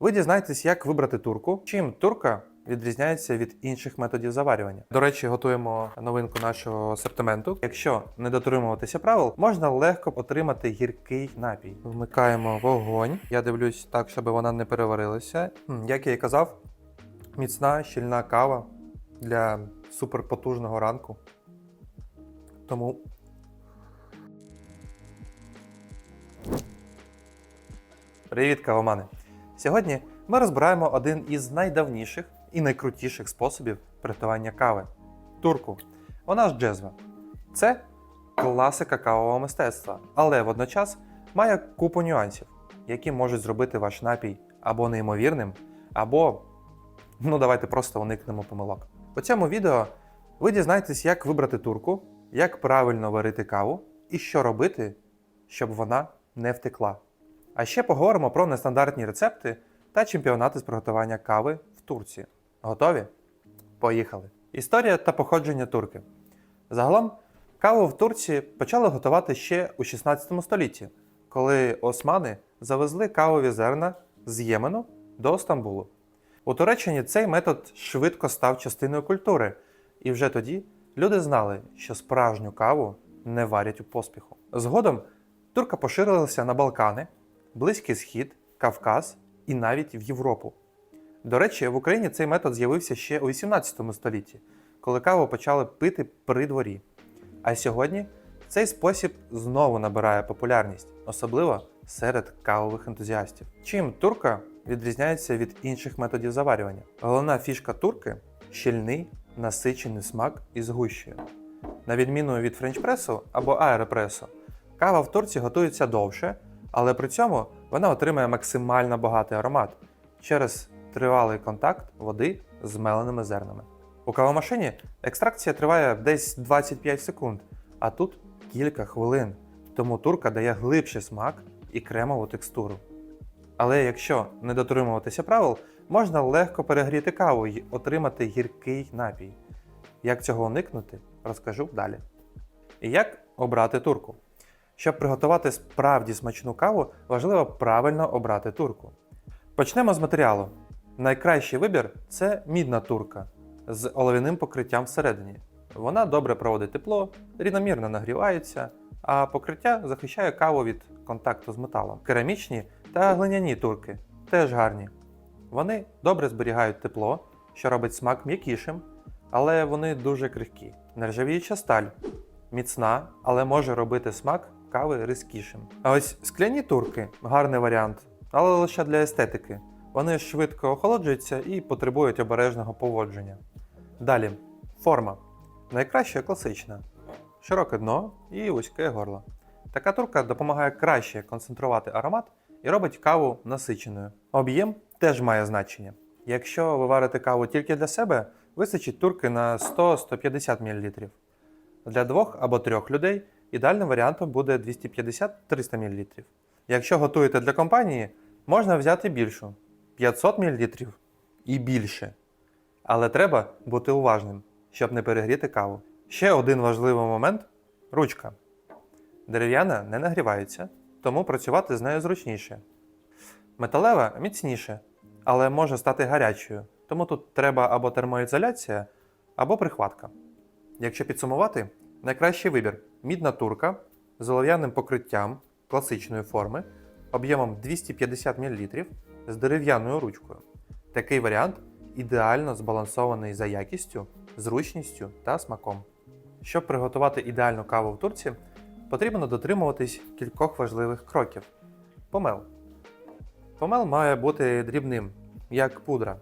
Ви дізнаєтесь, як вибрати турку, чим турка відрізняється від інших методів заварювання. До речі, готуємо новинку нашого асортименту. Якщо не дотримуватися правил, можна легко отримати гіркий напій. Вмикаємо вогонь. Я дивлюсь так, щоб вона не переварилася. Як я і казав, міцна, щільна кава для суперпотужного ранку. Тому Привіт, кавомани! Сьогодні ми розбираємо один із найдавніших і найкрутіших способів приготування кави турку. Вона ж джезва. Це класика кавового мистецтва, але водночас має купу нюансів, які можуть зробити ваш напій або неймовірним, або, ну давайте просто уникнемо помилок. У цьому відео ви дізнаєтесь, як вибрати турку, як правильно варити каву і що робити, щоб вона не втекла. А ще поговоримо про нестандартні рецепти та чемпіонати з приготування кави в Турції. Готові? Поїхали! Історія та походження турки. Загалом, каву в Турції почали готувати ще у 16 столітті, коли османи завезли кавові зерна з Ємену до Стамбулу. У Туреччині цей метод швидко став частиною культури, і вже тоді люди знали, що справжню каву не варять у поспіху. Згодом турка поширилася на Балкани, Близький Схід, Кавказ і навіть в Європу. До речі, в Україні цей метод з'явився ще у 18 столітті, коли каву почали пити при дворі. А сьогодні цей спосіб знову набирає популярність, особливо серед кавових ентузіастів. Чим турка відрізняється від інших методів заварювання? Головна фішка турки щільний, насичений смак із гущею. На відміну від френчпресу або аеропресу, кава в турці готується довше, але при цьому вона отримує максимально багатий аромат через тривалий контакт води з меленими зернами. У кавомашині екстракція триває десь 25 секунд, а тут кілька хвилин, тому турка дає глибший смак і кремову текстуру. Але якщо не дотримуватися правил, можна легко перегріти каву і отримати гіркий напій. Як цього уникнути, розкажу далі. І як обрати турку? Щоб приготувати справді смачну каву, важливо правильно обрати турку. Почнемо з матеріалу. Найкращий вибір це мідна турка з олов'яним покриттям всередині. Вона добре проводить тепло, рівномірно нагрівається, а покриття захищає каву від контакту з металом. Керамічні та глиняні турки теж гарні. Вони добре зберігають тепло, що робить смак м'якішим, але вони дуже крихкі. Нержавіюча сталь міцна, але може робити смак кави різкішим. А ось скляні турки гарний варіант, але лише для естетики. Вони швидко охолоджуються і потребують обережного поводження. Далі форма. Найкраща класична. Широке дно і вузьке горло. Така турка допомагає краще концентрувати аромат і робить каву насиченою. Об'єм теж має значення. Якщо ви варите каву тільки для себе, вистачить турки на 100-150 мл. Для двох або трьох людей ідеальним варіантом буде 250-300 мл. Якщо готуєте для компанії, можна взяти більшу 500 мл і більше. Але треба бути уважним, щоб не перегріти каву. Ще один важливий момент ручка. Дерев'яна не нагрівається, тому працювати з нею зручніше. Металева міцніше, але може стати гарячою, тому тут треба або термоізоляція, або прихватка. Якщо підсумувати, найкращий вибір мідна турка з олов'яним покриттям класичної форми об'ємом 250 мл з дерев'яною ручкою. Такий варіант ідеально збалансований за якістю, зручністю та смаком. Щоб приготувати ідеальну каву в турці, потрібно дотримуватись кількох важливих кроків. Помел. Помел має бути дрібним, як пудра.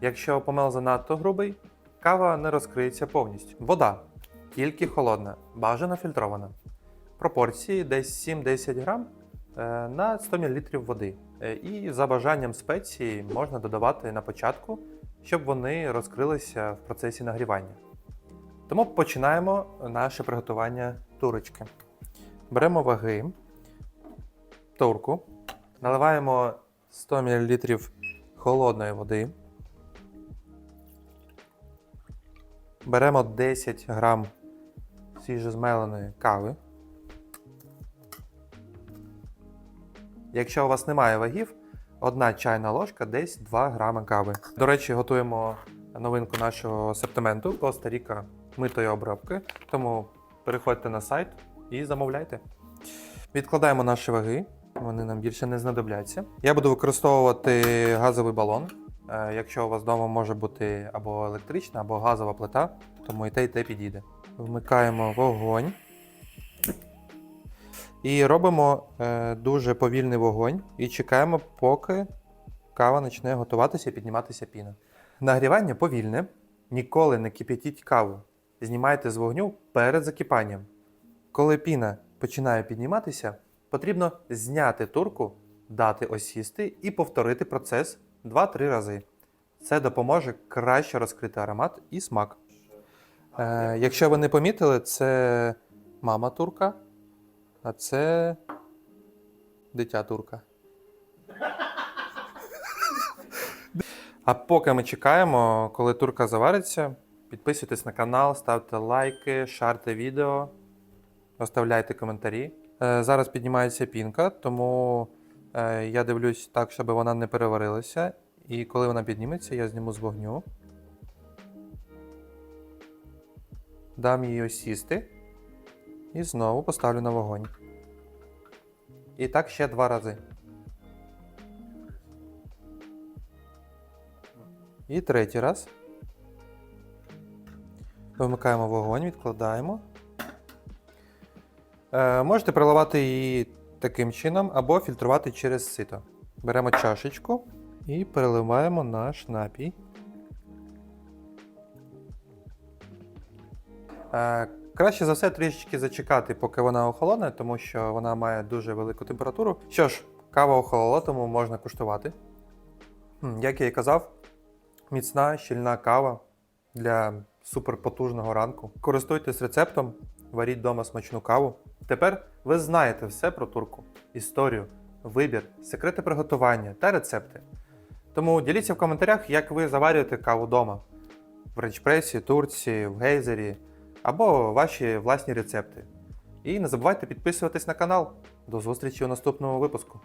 Якщо помел занадто грубий, кава не розкриється повністю. Вода тільки холодна, бажано фільтрована. Пропорції десь 7-10 грам е, на 100 мл води. Е, І за бажанням спеції можна додавати на початку, щоб вони розкрилися в процесі нагрівання. Тому починаємо наше приготування турочки. Беремо ваги, турку, наливаємо 100 мл холодної води. Беремо 10 грам свіжозмеленої кави. Якщо у вас немає вагів, одна чайна ложка, десь 2 грами кави. До речі, готуємо новинку нашого асортименту Коста Ріка митої обробки. Тому переходьте на сайт і замовляйте. Відкладаємо наші ваги, вони нам більше не знадобляться. Я буду використовувати газовий балон. Е, Якщо у вас вдома може бути або електрична, або газова плита, тому і те, і те підійде. Вмикаємо вогонь. І робимо е, дуже повільний вогонь і чекаємо, поки кава почне готуватися і підніматися піна. Нагрівання повільне. Ніколи не кип'ятіть каву. Знімайте з вогню перед закипанням. Коли піна починає підніматися, потрібно зняти турку, дати осісти і повторити процес 2-3 рази. Це допоможе краще розкрити аромат і смак. Е, якщо ви не помітили, це мама турка, а це дитя турка. А поки ми чекаємо, коли турка завариться, підписуйтесь на канал, ставте лайки, шарте відео, оставляйте коментарі. Е, Зараз піднімається пінка, тому е, я дивлюсь так, щоб вона не переварилася. І коли вона підніметься, я зніму з вогню. Дам їй осісти. І знову поставлю на вогонь. І так ще два рази. І третій раз. Вимикаємо вогонь, відкладаємо. Е, можете приливати її таким чином або фільтрувати через сито. Беремо чашечку і переливаємо наш напій. Краще за все трішечки зачекати, поки вона охолоне, тому що вона має дуже велику температуру. Що ж, кава охолола, тому можна куштувати. Як я і казав, міцна, щільна кава для суперпотужного ранку. Користуйтесь рецептом, варіть вдома смачну каву. Тепер ви знаєте все про турку, історію, вибір, секрети приготування та рецепти. Тому діліться в коментарях, як ви заварюєте каву вдома. В речпресі, турці, в гейзері або ваші власні рецепти. І не забувайте підписуватись на канал. До зустрічі у наступному випуску.